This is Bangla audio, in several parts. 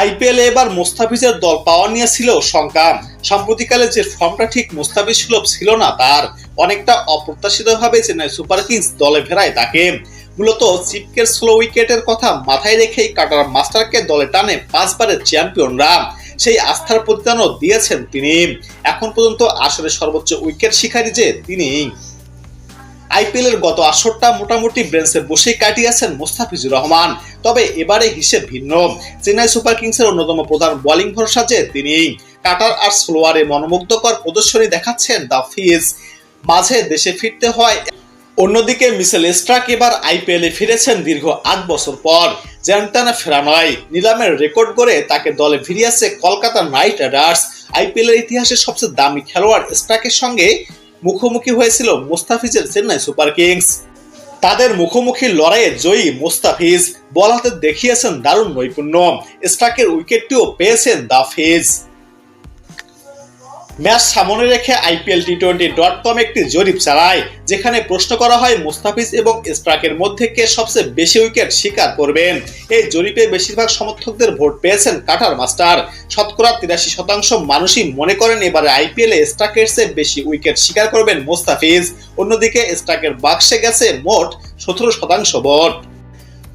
আইপিএল এবার মোস্তাফিজের দল পাওয়া নিয়ে ছিল শঙ্কা সাম্প্রতিককালে যে ফর্মটা ঠিক মোস্তাফিজ সুলভ ছিল না, তার অনেকটা অপ্রত্যাশিতভাবে চেন্নাই সুপার কিংস দলে ফেরায় তাকে। মূলত চিপকের স্লো উইকেটের কথা মাথায় রেখেই কাটার মাস্টারকে দলে টানে পাঁচবারের চ্যাম্পিয়নরা। সেই আস্থার প্রতিদানও দিয়েছেন তিনি। এখন পর্যন্ত আসলে সর্বোচ্চ উইকেট শিকারী যে তিনি। আইপিএল এর গত আসরটা মোটামুটি বেঞ্চে বসেই কাটিয়েছেন মোস্তাফিজুর রহমান। তবে এবারে হিসেব ভিন্ন। চেন্নাই সুপার কিংসের অন্যতম প্রধান বোলিং ভরসা যে তিনি কাটার আর স্লোয়ারে মনোমুগ্ধকর প্রদর্শনী দেখাচ্ছেন দ্য ফিজ। মাঝে দেশে ফিরতে হয়। অন্যদিকে মিসেল স্ট্রাক এবার আইপিএলে ফিরেছেন দীর্ঘ আট বছর পর। জ্যান্টানা ফেরা নয় নিলামের রেকর্ড করে তাকে দলে ফিরিয়েছে কলকাতা নাইট রাইডার্স। আইপিএল এর ইতিহাসে সবচেয়ে দামি খেলোয়াড় স্ট্রাকের সঙ্গে মুখোমুখি হয়েছিল মুস্তাফিজের চেন্নাই সুপার কিংস। তাদের মুখোমুখি লড়াইয়ে জয়ী মুস্তাফিজ বল হাতে দেখিয়েছেন দারুণ নৈপুণ্য। স্ট্রাকের উইকেটটিও পেয়েছেন দা ফিজ ম্যাচ সামনে রেখে আইপিএল টি টোয়েন্টি ডট কম একটি জরিপ চালায়, যেখানে প্রশ্ন করা হয় মুস্তাফিজ এবং স্ট্রাকের মধ্যে কে সবচেয়ে বেশি উইকেট শিকার করবেন। এই জরিপে বেশিরভাগ সমর্থকদের ভোট পেয়েছেন কাটার মাস্টার। শতকরা তিরাশি শতাংশ মানুষই মনে করেন এবারে আইপিএল স্ট্রাকের বেশি উইকেট শিকার করবেন মুস্তাফিজ। অন্যদিকে স্ট্রাকের বাক্সে গেছে মোট সতেরো শতাংশ ভোট।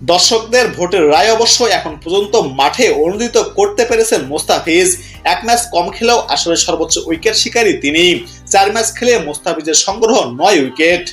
দর্শকদের ভোটের রায় অবশ্য এখন পর্যন্ত মাঠে অনুদিত করতে পেরেছেন মোস্তাফিজ। এক ম্যাচ কম খেলেও আসলে সর্বোচ্চ উইকেট শিকারী তিনি। চার ম্যাচ খেলে মোস্তাফিজের সংগ্রহ নয় উইকেট।